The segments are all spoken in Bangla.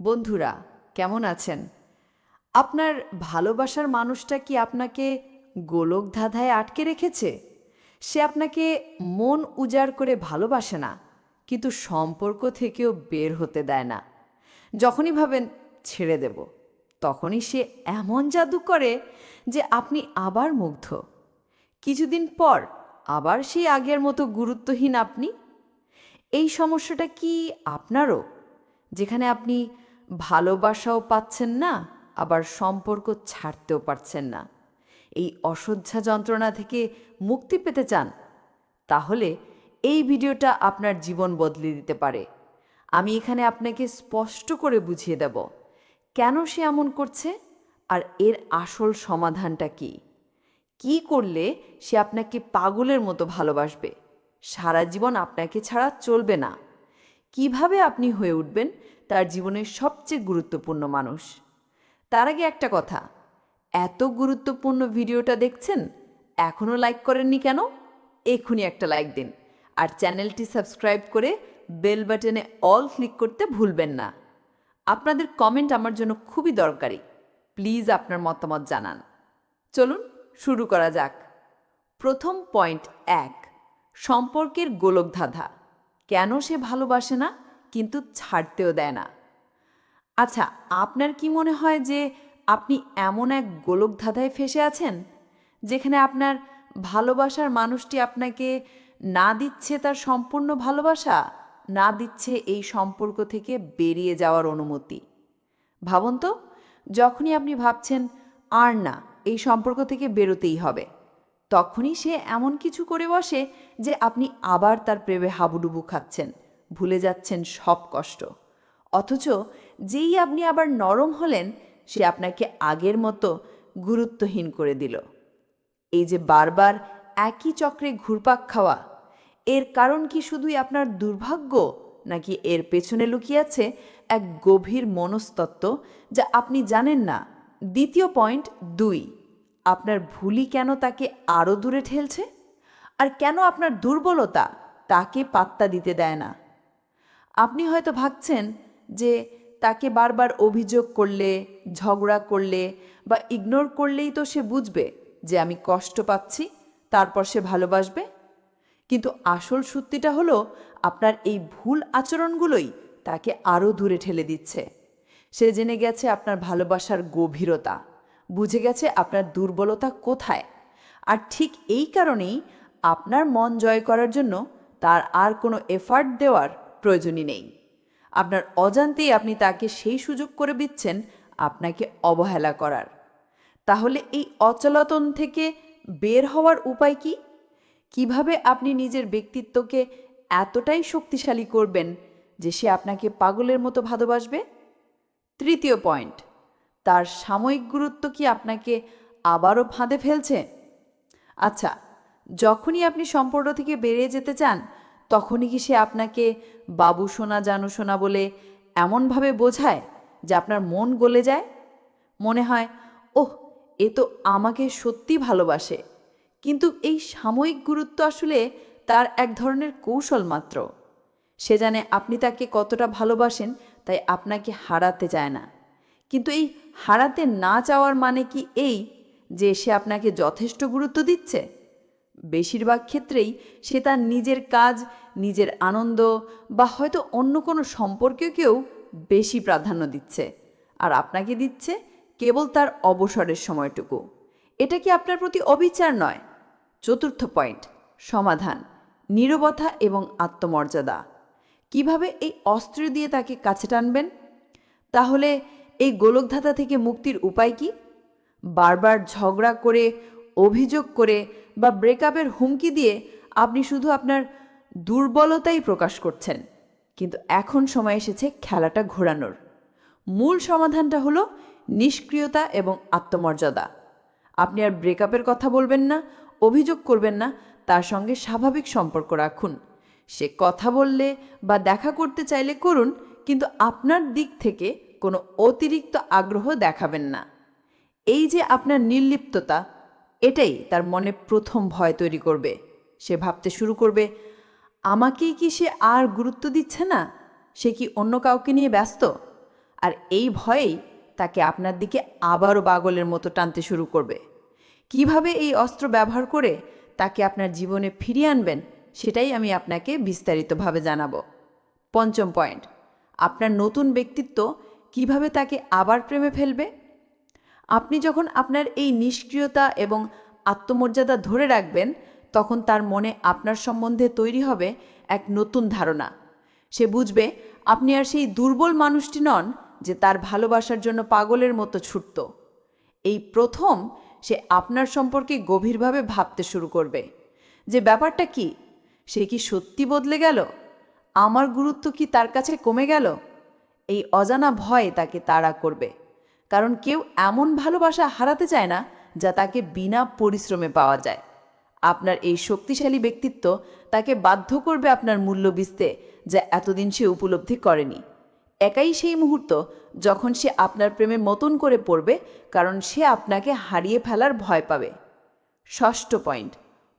বন্ধুরা, কেমন আছেন? আপনার ভালোবাসার মানুষটা কি আপনাকে গোলক ধাঁধায় আটকে রেখেছে? সে আপনাকে মন উজাড় করে ভালোবাসে না, কিন্তু সম্পর্ক থেকেও বের হতে দেয় না। যখনই ভাবেন, ছেড়ে দেব, তখনই সে এমন জাদু করে যে আপনি আবার মুগ্ধ। কিছুদিন পর আবার সেই আগের মতো গুরুত্বহীন আপনি? এই সমস্যাটা কি আপনারও? যেখানে আপনি ভালোবাসাও পাচ্ছেন না, আবার সম্পর্ক ছাড়তেও পারছেন না। এই অসহ্যা যন্ত্রণা থেকে মুক্তি পেতে চান, তাহলে এই ভিডিওটা আপনার জীবন বদলে দিতে পারে। আমি এখানে আপনাকে স্পষ্ট করে বুঝিয়ে দেব, কেন সে এমন করছে আর এর আসল সমাধানটা কী? কি করলে সে আপনাকে পাগলের মতো ভালোবাসবে? সারা জীবন আপনাকে ছাড়া চলবে না। কীভাবে আপনি হয়ে উঠবেন তার জীবনের সবচেয়ে গুরুত্বপূর্ণ মানুষ। তার আগে একটা কথা, এত গুরুত্বপূর্ণ ভিডিওটা দেখছেন এখনও লাইক করেননি কেন? এক্ষুনি একটা লাইক দিন। আর চ্যানেলটি সাবস্ক্রাইব করে বেল বাটনে অল ক্লিক করতে ভুলবেন না। আপনাদের কমেন্ট আমার জন্য খুবই দরকারি। প্লিজ আপনার মতামত জানান। চলুন শুরু করা যাক। প্রথম পয়েন্ট এক, সম্পর্কের গোলকধাঁধা। কেন সে ভালোবাসে না? কিন্তু ছাড়তেও দেয় না। আচ্ছা আপনার কি মনে হয় যে আপনি এমন এক গোলকধাঁধায় ফেসে আছেন, যেখানে আপনার ভালোবাসার মানুষটি আপনাকে না দিচ্ছে তার সম্পূর্ণ ভালোবাসা, না দিচ্ছে এই সম্পর্ক থেকে বেরিয়ে যাওয়ার অনুমতি? ভাবুন তো, যখনই আপনি ভাবছেন, আর না, এই সম্পর্ক থেকে বেরোতেই হবে, তখনই সে এমন কিছু করে বসে যে আপনি আবার তার প্রেমে হাবুডুবু খাচ্ছেন। ভুলে যাচ্ছেন সব কষ্ট। অথচ যেই আপনি আবার নরম হলেন, সে আপনাকে আগের মতো গুরুত্বহীন করে দিল। এই যে বারবার একই চক্রে ঘুরপাক খাওয়া, এর কারণ কি শুধুই আপনার দুর্ভাগ্য, নাকি এর পেছনে লুকিয়ে আছে এক গভীর মনস্তত্ত্ব যা আপনি জানেন না? দ্বিতীয় পয়েন্ট দুই, আপনার ভুলই কেন তাকে আরও দূরে ঠেলছে? আর কেন আপনার দুর্বলতা তাকে পাত্তা দিতে দেয় না? আপনি হয়তো ভাবছেন যে তাকে বারবার অভিযোগ করলে, ঝগড়া করলে বা ইগনোর করলেই তো সে বুঝবে যে আমি কষ্ট পাচ্ছি, তারপর সে ভালোবাসবে। কিন্তু আসল সত্যিটা হলো আপনার এই ভুল আচরণগুলোই তাকে আরও দূরে ঠেলে দিচ্ছে। সে জেনে গেছে আপনার ভালোবাসার গভীরতা, বুঝে গেছে আপনার দুর্বলতা কোথায়। আর ঠিক এই কারণেই আপনার মন জয় করার জন্য তার আর কোনো এফার্ট দেওয়ার প্রয়োজনই নেই। আপনার অজান্তেই আপনি তাকে সেই সুযোগ করে দিচ্ছেন আপনাকে অবহেলা করার। তাহলে এই অচলাতন থেকে বের হওয়ার উপায় কি? কীভাবে আপনি নিজের ব্যক্তিত্বকে এতটাই শক্তিশালী করবেন যে সে আপনাকে পাগলের মতো ভালোবাসবে? তৃতীয় পয়েন্ট, তার সাময়িক গুরুত্ব কি আপনাকে আবারও ফাঁদে ফেলছে? আচ্ছা যখনই আপনি সম্পর্ক থেকে বেরিয়ে যেতে চান তখনই কি সে আপনাকে, বাবু সোনা, জানু সোনা বলে এমনভাবে বোঝায় যে আপনার মন গলে যায়? মনে হয়, ওহ, এ তো আমাকে সত্যি ভালোবাসে। কিন্তু এই সাময়িক গুরুত্ব আসলে তার এক ধরনের কৌশল মাত্র। সে জানে আপনি তাকে কতটা ভালোবাসেন, তাই আপনাকে হারাতে চায় না। কিন্তু এই হারাতে না চাওয়ার মানে কি এই যে সে আপনাকে যথেষ্ট গুরুত্ব দিচ্ছে? বেশিরভাগ ক্ষেত্রেই সে তার নিজের কাজ, নিজের আনন্দ বা হয়তো অন্য কোনো সম্পর্ককেও বেশি প্রাধান্য দিচ্ছে। আর আপনাকে দিচ্ছে কেবল তার অবসরের সময়টুকু। এটা কি আপনার প্রতি অবিচার নয়? চতুর্থ পয়েন্ট, সমাধান, নীরবতা এবং আত্মমর্যাদা। কীভাবে এই অস্ত্র দিয়ে তাকে কাছে টানবেন? তাহলে এই গোলকধাতা থেকে মুক্তির উপায় কি? বারবার ঝগড়া করে, অভিযোগ করে বা ব্রেকআপের হুমকি দিয়ে আপনি শুধু আপনার দুর্বলতাই প্রকাশ করছেন। কিন্তু এখন সময় এসেছে খেলাটা ঘোরানোর। মূল সমাধানটা হলো নিষ্ক্রিয়তা এবং আত্মমর্যাদা। আপনি আর ব্রেকআপের কথা বলবেন না, অভিযোগ করবেন না, তার সঙ্গে স্বাভাবিক সম্পর্ক রাখুন। সে কথা বললে বা দেখা করতে চাইলে করুন, কিন্তু আপনার দিক থেকে কোনো অতিরিক্ত আগ্রহ দেখাবেন না। এই যে আপনার নির্লিপ্ততা এটাই তার মনে প্রথম ভয় তৈরি করবে। সে ভাবতে শুরু করবে, আমাকেই কি সে আর গুরুত্ব দিচ্ছে না? সে কি অন্য কাউকে নিয়ে ব্যস্ত? আর এই ভয়েই তাকে আপনার দিকে আবারও বাগলের মতো টানতে শুরু করবে। কীভাবে এই অস্ত্র ব্যবহার করে তাকে আপনার জীবনে ফিরিয়ে আনবেন, সেটাই আমি আপনাকে বিস্তারিতভাবে জানাব। পঞ্চম পয়েন্ট, আপনার নতুন ব্যক্তিত্ব কীভাবে তাকে আবার প্রেমে ফেলবে? আপনি যখন আপনার এই নিষ্ক্রিয়তা এবং আত্মমর্যাদা ধরে রাখবেন, তখন তার মনে আপনার সম্বন্ধে তৈরি হবে এক নতুন ধারণা। সে বুঝবে আপনি আর সেই দুর্বল মানুষটি নন যে তার ভালোবাসার জন্য পাগলের মতো ছুটত। এই প্রথম সে আপনার সম্পর্কে গভীরভাবে ভাবতে শুরু করবে। যে ব্যাপারটা কি? সে কি সত্যি বদলে গেল? আমার গুরুত্ব কি তার কাছে কমে গেল? এই অজানা ভয় তাকে তাড়া করবে। কারণ কেউ এমন ভালোবাসা হারাতে চায় না যা তাকে বিনা পরিশ্রমে পাওয়া যায়। আপনার এই শক্তিশালী ব্যক্তিত্ব তাকে বাধ্য করবে আপনার মূল্য বুঝতে যা এতদিন সে উপলব্ধি করেনি। একাই সেই মুহূর্ত যখন সে আপনার প্রেমে মতন করে পড়বে কারণ সে আপনাকে হারিয়ে ফেলার ভয় পাবে। ষষ্ঠ পয়েন্ট,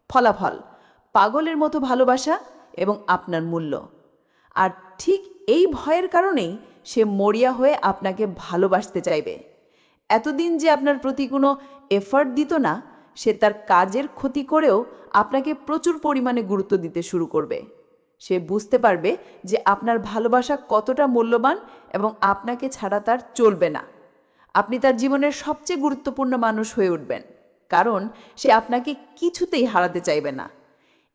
ফলাফল, পাগলের মতো ভালোবাসা এবং আপনার মূল্য। আর ঠিক এই ভয়ের কারণেই সে মরিয়া হয়ে আপনাকে ভালোবাসতে চাইবে। এতদিন যে আপনার প্রতি কোনো এফার্ট দিত না, সে তার কাজের ক্ষতি করেও আপনাকে প্রচুর পরিমাণে গুরুত্ব দিতে শুরু করবে। সে বুঝতে পারবে যে আপনার ভালোবাসা কতটা মূল্যবান এবং আপনাকে ছাড়া তার চলবে না। আপনি তার জীবনের সবচেয়ে গুরুত্বপূর্ণ মানুষ হয়ে উঠবেন, কারণ সে আপনাকে কিছুতেই হারাতে চাইবে না।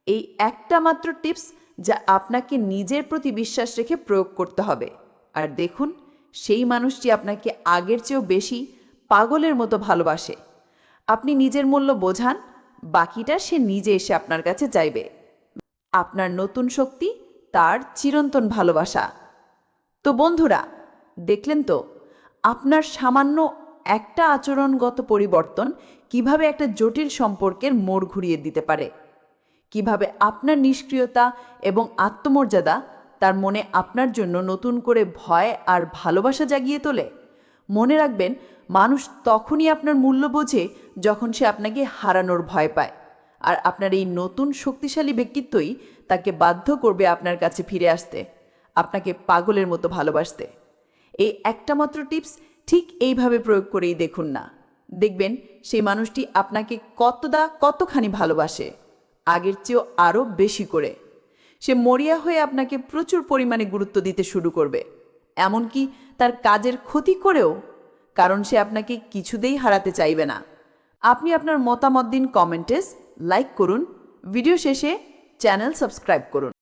এই একটা মাত্র টিপস যা আপনাকে নিজের প্রতি বিশ্বাস রেখে প্রয়োগ করতে হবে। আর দেখুন, সেই মানুষটি আপনাকে আগের চেয়েও বেশি পাগলের মতো ভালোবাসে। আপনি নিজের মূল্য বোঝান, বাকিটা সে নিজে এসে আপনার কাছে চাইবে। আপনার নতুন শক্তি, তার চিরন্তন ভালোবাসা। তো বন্ধুরা, দেখলেন তো, আপনার সামান্য একটা আচরণগত পরিবর্তন কীভাবে একটা জটিল সম্পর্কের মোড় ঘুরিয়ে দিতে পারে? কীভাবে আপনার নিষ্ক্রিয়তা এবং আত্মমর্যাদা তার মনে আপনার জন্য নতুন করে ভয় আর ভালোবাসা জাগিয়ে তোলে। মনে রাখবেন, মানুষ তখনই আপনার মূল্য বোঝে যখন সে আপনাকে হারানোর ভয় পায়। আর আপনার এই নতুন শক্তিশালী ব্যক্তিত্বই তাকে বাধ্য করবে আপনার কাছে ফিরে আসতে, আপনাকে পাগলের মতো ভালোবাসতে। এই একটা মাত্র টিপস ঠিক এইভাবে প্রয়োগ করেই দেখুন না। দেখবেন, সেই মানুষটি আপনাকে কতদা কতখানি ভালোবাসে, আগের চেয়েও আরও বেশি করে। সে মরিয়া হয়ে আপনাকে প্রচুর পরিমাণে গুরুত্ব দিতে শুরু করবে। এমনকি তার কাজের ক্ষতি করেও, কারণ সে আপনাকে কিছুতেই হারাতে চাইবে না। আপনি আপনার মতামত দিন কমেন্টেস লাইক করুন। ভিডিও শেষে চ্যানেল সাবস্ক্রাইব করুন।